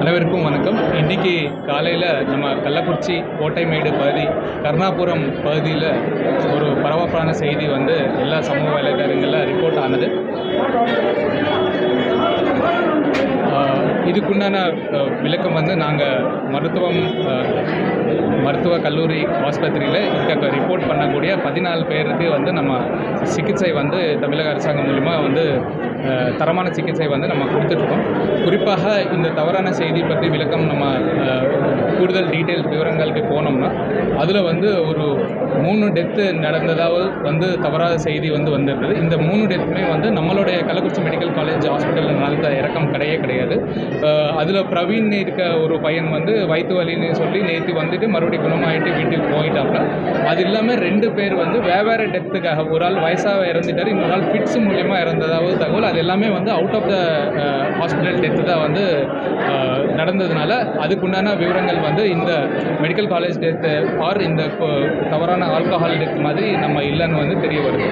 அனைவருக்கும் வணக்கம். இன்னைக்கு காலையில் நம்ம கள்ளக்குறிச்சி கோட்டைமேடு பகுதி கருணாபுரம் பகுதியில் ஒரு பரபரப்பான செய்தி வந்து எல்லா சமூக வலைதளங்களில் ரிப்போர்ட் ஆனது. இதுக்குண்டான விளக்கம் வந்து நாங்கள் மருத்துவம் மருத்துவ கல்லூரி ஆஸ்பத்திரியில் இருக்க ரிப்போர்ட் பண்ணக்கூடிய பதினாலு பேருக்கு வந்து நம்ம சிகிச்சை வந்து தமிழக அரசாங்கம் மூலிமா வந்து தரமான சிகிச்சை வந்து நம்ம கொடுத்துட்ருக்கோம். குறிப்பாக இந்த தவறான செய்தி பற்றி விளக்கம் நம்ம கூடுதல் டீட்டெயில் விவரங்களுக்கு போனோம்னா அதில் வந்து ஒரு மூணு டெத்து நடந்ததாக வந்து தவறாத செய்தி வந்து வந்திருந்தது. இந்த மூணு டெத்துமே வந்து நம்மளுடைய கள்ளக்குறிச்சி மெடிக்கல் காலேஜ் ஹாஸ்பிட்டலில் நடந்த இறக்கம் கிடையவே கிடையாது. அதில் பிரவீன் இருக்க ஒரு பையன் வந்து வயிற்று வலின்னு சொல்லி நேற்று வந்துட்டு மறுபடியும் குணமாயிட்டு வீட்டுக்கு போயிட்டாப்புல அது இல்லாமல் ரெண்டு பேர் வந்து வெவ்வேறு டெத்துக்காக ஒரு ஆள் வயசாக இறந்துட்டார் இன்னொரு ஆள் ஃபிட்ஸ் மூலியமாக இறந்ததாவது தகவல். அது எல்லாமே வந்து out of the hospital death தான் வந்து நடந்ததுனால அதுக்குண்டான விவரங்கள் வந்து இந்த மெடிக்கல் காலேஜ் டெத்து ஆர் இந்த தவறான ஆல்கஹால் டெத் மாதிரி நம்ம இல்லைன்னு வந்து தெரிய வருது.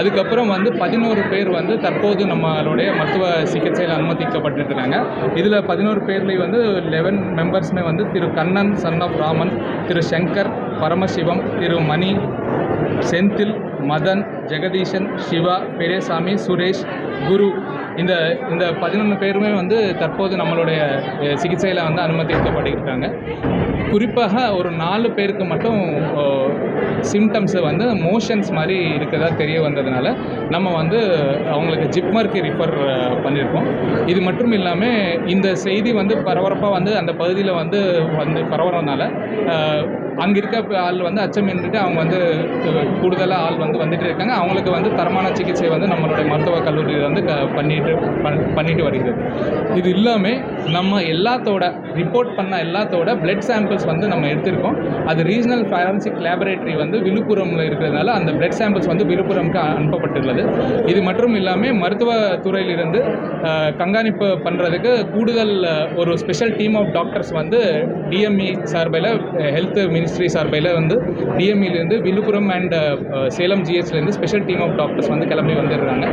அதுக்கப்புறம் வந்து பதினோரு பேர் வந்து தற்போது நம்மளுடைய மருத்துவ சிகிச்சையில் அனுமதிக்கப்பட்டிருக்கிறாங்க. இதில் பதினோரு பேர்லேயும் வந்து லெவன் மெம்பர்ஸ்மே வந்து திரு கண்ணன் சன் ஆஃப் ராமன் திரு சங்கர் பரமசிவம் திரு மணி செந்தில் மதன் ஜெகதீஷன் சிவா பெரியசாமி சுரேஷ் குரு. இந்த இந்த பதினொன்று பேருமே வந்து தற்போது நம்மளுடைய சிகிச்சையில் வந்து அனுமதிக்கப்பட்டிருக்காங்க. குறிப்பாக ஒரு நாலு பேருக்கு மட்டும் சிம்டம்ஸு வந்து மோஷன்ஸ் மாதிரி இருக்கிறதா தெரிய வந்ததுனால நம்ம வந்து அவங்களுக்கு ஜிப்மர்க்கு ரிஃபர் பண்ணியிருக்கோம் இது மட்டும் இல்லாமல் இந்த செய்தி வந்து பரபரப்பாக வந்து அந்த பகுதியில் வந்து வந்து பரவுறதுனால அங்கே இருக்க ஆள் வந்து அச்சம் நின்றுட்டு அவங்க வந்து கூடுதலாக ஆள் வந்து வந்துட்டு இருக்காங்க. அவங்களுக்கு வந்து தரமான சிகிச்சை வந்து நம்மளுடைய மருத்துவக் கல்லூரியில் வந்து க பண்ணிட்டு பண்ணிட்டு பண்ணிட்டு வருகிறது. இது இல்லாமல் நம்ம எல்லாத்தோட ரிப்போர்ட் பண்ண எல்லாத்தோட பிளட் சாம்பிள்ஸ் வந்து நம்ம எடுத்திருக்கோம். அது ரீஜனல் ஃபேரன்சிக் லேபரேட்டரி வந்து விழுப்புரமில் இருக்கிறதுனால அந்த பிளட் சாம்பிள்ஸ் வந்து விழுப்புரம்க்கு அனுப்பப்பட்டுள்ளது. இது மற்றும் இல்லாமல் மருத்துவத்துறையிலிருந்து கண்காணிப்பு பண்ணுறதுக்கு கூடுதல் ஒரு ஸ்பெஷல் டீம் ஆஃப் டாக்டர்ஸ் வந்து டிஎம்இ சார்பில் ஹெல்த் மினிஸ்ட்ரி சார்பில் வந்து டிஎம்இலேருந்து விழுப்புரம் அண்ட் சேலம் ஜிஹெச்லேருந்து ஸ்பெஷல் டீம் ஆஃப் டாக்டர்ஸ் வந்து கிளம்பி வந்துடுறாங்க.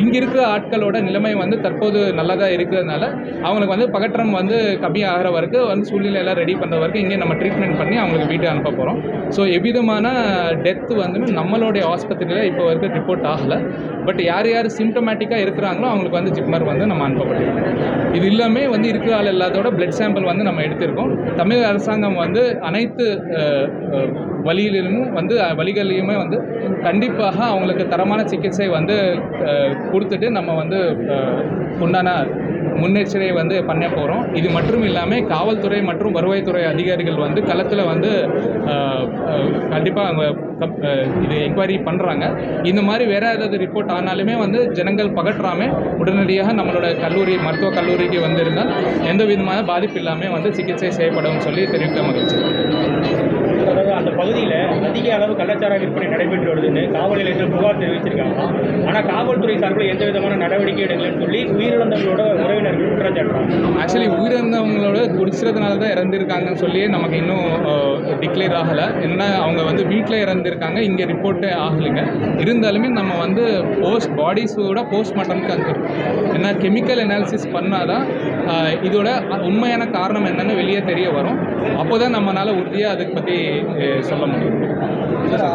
இங்கே இருக்கிற ஆட்களோட நிலைமை வந்து தற்போது நல்லதாக இருக்கிறதுனால அவங்களுக்கு வந்து பகற்றம் வந்து கம்மியாகிற வரைக்கும் வந்து சூழ்நிலையெல்லாம் ரெடி பண்ணுற வரைக்கும் இங்கே நம்ம ட்ரீட்மெண்ட் பண்ணி அவங்களுக்கு வீட்டு அனுப்ப போகிறோம் ஸோ எவ்விதமான டெத்து வந்து நம்மளுடைய ஆஸ்பத்திரியில் இப்போ வரைக்கும் ரிப்போர்ட் ஆகலை. பட் யார் யார் சிம்டமேட்டிக்காக இருக்கிறாங்களோ அவங்களுக்கு வந்து ஜிப்மர் வந்து நம்ம அனுப்பப்பட்டிருக்கோம். இது இல்லாமல் வந்து இருக்கிற ஆள் எல்லாத்தோட பிளட் சாம்பிள் வந்து நம்ம எடுத்திருக்கோம். தமிழக அரசாங்கம் வந்து அனைத்து வழியிலும் வந்து அஹ், வந்து கண்டிப்பாக அவங்களுக்கு தரமான சிகிச்சை வந்து கொடுத்துட்டு நம்ம வந்து உண்டான முன்னெச்சரிக்கை வந்து பண்ண போகிறோம் இது மட்டும் இல்லாமல் காவல்துறை மற்றும் வருவாய்த்துறை அதிகாரிகள் வந்து களத்தில் வந்து கண்டிப்பாக அவங்க கப்- இது என்கொயரி பண்ணுறாங்க இந்த மாதிரி வேறு ஏதாவது ரிப்போர்ட் ஆனாலுமே வந்து ஜனங்கள் பகற்றாமல் உடனடியாக நம்மளோட கல்லூரி மருத்துவக் கல்லூரிக்கு வந்திருந்தால் எந்த விதமான பாதிப்பு இல்லாமல் வந்து சிகிச்சை செய்யப்படும் சொல்லி தெரிவிக்க மகிழ்ச்சி. அதிக அளவு கள்ளச்சார விற்பனை நடைபெற்று வருதுன்னு காவல் நிலையத்தில் புகார் தெரிவிச்சிருக்காங்க. ஆனால் காவல்துறை சார்பில் எந்த விதமான நடவடிக்கை எடுக்கலன்னு சொல்லி உயிரிழந்தவங்களோட உறவினர்கள் குற்றம் சாட்டுறாங்க ஆக்சுவலி உயிரிழந்தவங்களோட குடிச்சிறதுனால தான் இறந்துருக்காங்கன்னு சொல்லி நமக்கு இன்னும் டிக்ளேர் ஆகலை. என்னன்னா அவங்க வந்து வீட்டில் இறந்துருக்காங்க இங்கே ரிப்போர்ட்டே ஆகலைங்க. இருந்தாலுமே நம்ம வந்து போஸ்ட் பாடிஸோட போஸ்ட்மார்ட்டம்க்கு அனுப்பியிருக்கோம் ஏன்னா கெமிக்கல் அனாலிசிஸ் பண்ணாதான் ஆஹ், இதோட உண்மையான காரணம் என்னன்னு வெளியே தெரிய வரும். அப்போ தான் நம்மளால் உறுதியாக அதை பற்றி சொல்ல முடியும்.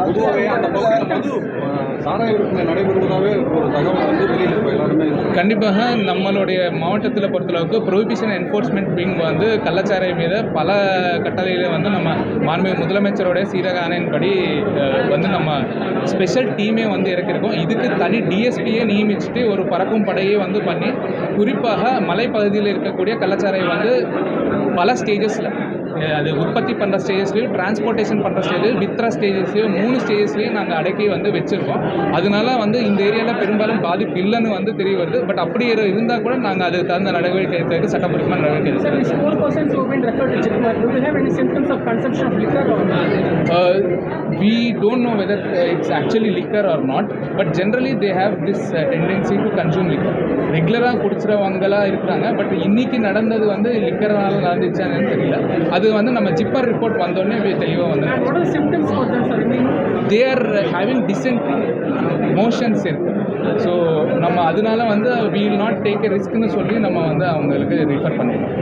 பொதுவாகவே அந்த பகுதியில் மது அஹ், சாராய விற்பனை நடைபெறுவதாகவே ஒரு தகவல் வந்து வெளியில் இப்போ எல்லாருமே கண்டிப்பாக நம்மளுடைய மாவட்டத்தில் பொறுத்தளவுக்கு ப்ரொஹிபிஷன் என்ஃபோர்ஸ்மெண்ட் விங் வந்து கள்ளச்சாராய மீது பல கட்டளையில் வந்து நம்ம மாண்புமிகு முதலமைச்சரோட சீரக வந்து நம்ம ஸ்பெஷல் டீமே வந்து இறக்கியிருக்கோம். இதுக்கு தனி டிஎஸ்பியை நியமிச்சுட்டு ஒரு பறக்கும் படையை வந்து பண்ணி குறிப்பாக மலைப்பகுதியில் இருக்கக்கூடிய கள்ளச்சாராயம் வந்து பல ஸ்டேஜஸில் அது உற்பத்தி பண்ணுற ஸ்டேஜஸ்லையும் டிரான்ஸ்போர்ட்டேஷன் பண்ணுற ஸ்டேஜ் வித்ரா ஸ்டேஜஸ்லையும் மூணு ஸ்டேஜஸ்லையும் நாங்கள் அடக்கி வந்து வச்சுருக்கோம். அதனால வந்து இந்த ஏரியாவில் பெரும்பாலும் பாதிப்பு இல்லைன்னு வந்து தெரிய வருது. பட் அப்படி இருந்தால் கூட நாங்கள் அதுக்கு தகுந்த நடவடிக்கை எடுக்கிறதுக்கு சட்டப்பூர்வமான நடவடிக்கை எடுக்கிறோம் we don't know whether it's actually liquor or not, but generally they have this uh, tendency to consume liquor. ரெகுலராக குடிச்சிறவங்களா இருக்கிறாங்க பட் இன்னைக்கு நடந்தது வந்து லிக்கரால் நடந்துச்சான்னு தெரியல. அது அது வந்து நம்ம ஜிப்பர் ரிப்போர்ட் வந்தோடனே தெளிவாக வந்து And what are the symptoms for them, sir? I mean, they are having dysentery motions இருக்கு ஸோ நம்ம அதனால வந்து வீல் நாட் டேக் ரிஸ்க்னு சொல்லி நம்ம வந்து அவங்களுக்கு ரிஃபர் பண்ணிடுவோம்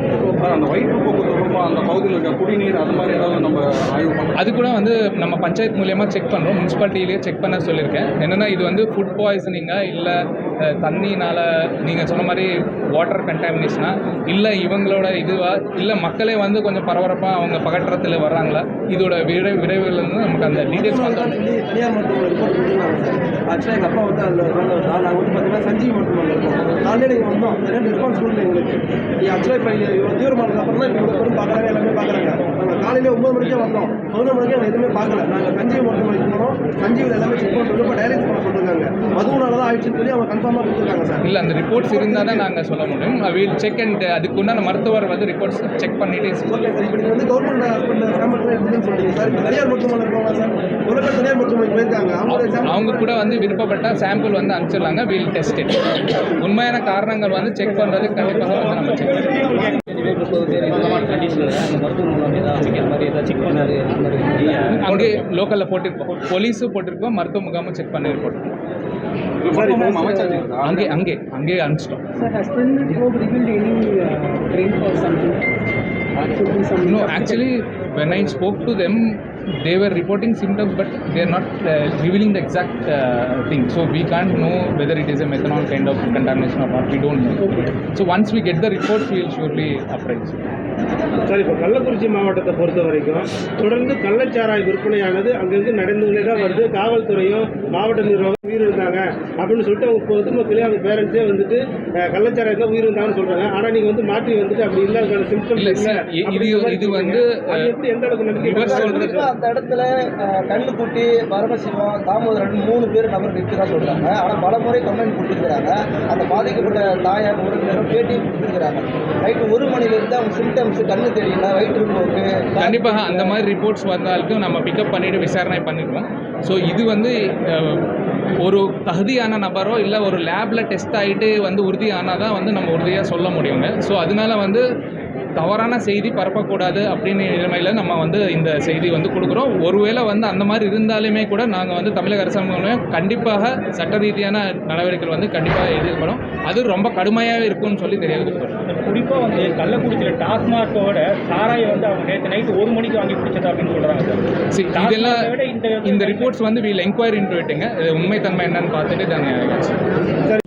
அந்த வயிற்றுப்போக்கு தொடர்பாக அந்த பகுதியில் இருக்க குடிநீர் அது மாதிரி ஏதாவது நம்ம ஆய்வு பண்ண அது கூட வந்து நம்ம பஞ்சாயத்து மூலியமாக செக் பண்ணுறோம் முனிசிபாலிட்டியிலேயே செக் பண்ண சொல்லியிருக்கேன். என்னென்னா இது வந்து ஃபுட் பாய்சனிங்கா இல்லை தண்ணினால் நீங்கள் சொன்ன மாதிரி வாட்டர் கண்டாமினேஷனா இல்லை இவங்களோட இதுவா? இல்லை மக்களே வந்து கொஞ்சம் பரபரப்பாக அவங்க பகற்றத்தில் வர்றாங்களா? இதோட விரை விரைவில் வந்து நமக்கு அந்த டீட்டெயில்ஸ் வந்தோம் சொல்லி தனியார் மருத்துவமனை ரிப்போர்ட் ஆக்சுவலாக எங்கள் அப்பா வந்து அதில் வந்தா நாங்கள் வந்து பார்த்தீங்கன்னா சஞ்சீவ் மருத்துவமனை இருக்கோம். காலையில் நீங்கள் வந்தோம். ரெஸ்பான்ஸ் கொடுக்கல எங்களுக்கு. ஆக்சுவலாக இப்போ ಇವ್ರ ದೇವ್ರ ಮಾಡೋದನ್ನ ಇವ್ರ மணிக்கே நாங்கள் எதுவுமே பார்க்கல. நாங்கள் சஞ்சீவ் மருத்துவமனைக்கு போனோம் சஞ்சீவில் எல்லாமே செக் பண்ணிட்டு இப்போ டயலிஸ் பண்ண சொல்லிருக்காங்க அதுவுனால தான் ஆயிடுச்சுன்னு சொல்லி அவங்க கன்ஃபார்மாக கொடுத்துருக்காங்க சார். இல்லை அந்த ரிப்போர்ட்ஸ் இருந்தால் தான் நாங்கள் சொல்ல முடியும். வீல் செக் அண்ட் அதுக்கு உண்டான மருத்துவர் வந்து ரிப்போர்ட்ஸ் செக் பண்ணிட்டு ஓகே சார் இப்போ நீங்கள் வந்து கவர்மெண்ட் ஹாஸ்பிட்டல் சாம்பிள் எடுத்துன்னு சொல்றீங்க சார். இப்போ தனியார் மருத்துவமனை இருக்கவங்க சார். ஒரு பேர் தனியார் மருத்துவமனைக்கு போயிருக்காங்க. சாம்பிள் அவங்க கூட வந்து விருப்பப்பட்டால் சாம்பிள் வந்து அனுப்பிச்சிடலாங்க. வீல் டெஸ்ட் உண்மையான காரணங்கள் வந்து செக் பண்ணுறது கண்டிப்பாக வந்து நம்ம செக் அங்கே லோக்கலில் போட்டிருப்போம் போலீஸும் போட்டிருக்கோம் மருத்துவ முகாமும் செக் பண்ணி போட்டிருக்கோம் சார் இப்போ அமைச்சாச்சு அங்கே அங்கே அங்கேயே அனுப்பிச்சிட்டோம் sir, has President Probe revealed any uh, drink or something? Could be some. No, actually, when I spoke to them, they were reporting symptoms, but they are not uh, revealing the exact uh, thing. So we can't know whether it is a methanol kind of contamination or not. We don't know. So once we get the reports, we will surely apprise. Sir இப்போ கள்ளக்குறிச்சி மாவட்டத்தை பொறுத்த வரைக்கும் தொடர்ந்து கள்ளச்சாராய விற்பனையானது அங்கங்கே நடந்துகிட்டே தான் வருது காவல்துறையும் மாவட்ட நிர்வாகம் உயிரிழந்தாங்க அப்படின்னு சொல்லிட்டு அவங்க பொதுமக்களே அவங்க பேரண்ட்ஸே வந்துட்டு கள்ளச்சாராயத்தில் உயிரிழந்தாங்கன்னு சொல்றாங்க ஆனால் நீங்கள் வந்து மாற்றி வந்துட்டு அப்படி இல்லை அதுக்கான சிம்டம் இல்ல, இது- இது வந்து, எந்த அளவுக்கு நம்பிக்கை அந்த இடத்துல கண்ணுக்குட்டி பரமசிவம் தாமோதரன் மூணு பேர் நபர் நிற்கிறதா சொல்கிறாங்க ஆனால் பல முறை கம்ப்ளைண்ட் கொடுத்துருக்கிறாங்க. அந்த பாதிக்கப்பட்ட தாயார் உறவினரும் பேட்டியும் கொடுத்துருக்கிறாங்க. நைட்டு ஒரு மணிலேருந்து அவங்க சிம்டம்ஸ் கண்ணு தெரியல வயிற்றுப்போக்கு கண்டிப்பாக அந்த மாதிரி ரிப்போர்ட்ஸ் வந்தாலும் நம்ம பிக்கப் பண்ணிட்டு விசாரணை பண்ணிடுவோம். ஸோ இது வந்து ஒரு தகுதியான நபரோ இல்லை ஒரு லேபில் டெஸ்ட் ஆகிட்டு வந்து உறுதியானால் தான் வந்து நம்ம உறுதியாக சொல்ல முடியுங்க. ஸோ அதனால வந்து தவறான செய்தி பரப்பக்கூடாது அப்படின்னு நிலைமையில் நம்ம வந்து இந்த செய்தி வந்து கொடுக்குறோம். ஒருவேளை வந்து அந்த மாதிரி இருந்தாலுமே கூட நாங்கள் வந்து தமிழக அரசாங்கம் கண்டிப்பாக சட்ட ரீதியான நடவடிக்கைகள் வந்து கண்டிப்பாக எதிர்படும் அது ரொம்ப கடுமையாக இருக்கும்னு சொல்லி தெரிவிக்கிறோம் குறிப்பாக வந்து கள்ளக்குறிச்சியில் டாஸ்மார்க்கோட சாராயை வந்து அவங்க நேற்று நைட்டு ஒரு மணிக்கு வாங்கி குடிச்சதா அப்படின்னு சொல்கிறாங்க சார் இதெல்லாம் இந்த இந்த ரிப்போர்ட்ஸ் வந்து வீல் என்கொயரி இன்ட்டு விட்டுங்க இது உண்மைத்தன்மை என்னன்னு பார்த்துட்டு தாங்க சார்.